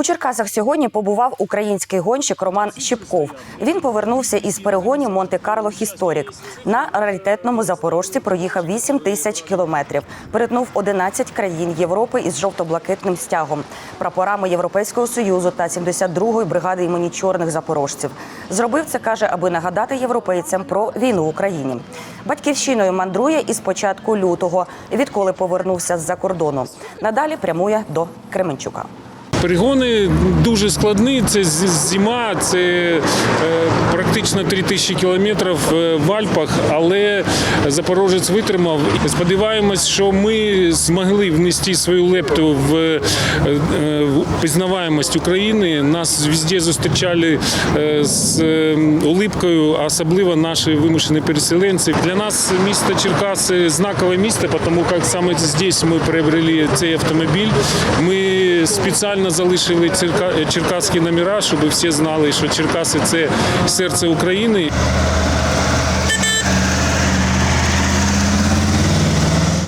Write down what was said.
У Черкасах сьогодні побував український гонщик Роман Щіпков. Він повернувся із перегонів Монте-Карло Хісторік. На раритетному запорожці проїхав 8 тисяч кілометрів. Перетнув 11 країн Європи із жовто-блакитним стягом, прапорами Європейського союзу та 72-ї бригади імені чорних запорожців. Зробив це каже, аби нагадати європейцям про війну в Україні. Батьківщиною мандрує із початку лютого, відколи повернувся з-за кордону. Надалі прямує до Кременчука. Перегони дуже складні. Це зима, це е, практично 3000 кілометрів е, в Альпах, але Запорожець витримав. Сподіваємось, що ми змогли внести свою лепту в е, пізнаваємость України. Нас везде зустрічали з улипкою, особливо наші вимушені переселенці. Для нас місто Черкаси знакове місто, тому як саме здесь ми приобрели цей автомобіль. Ми спеціально залишили черка- черкаські номера, щоб всі знали, що Черкаси це серце України.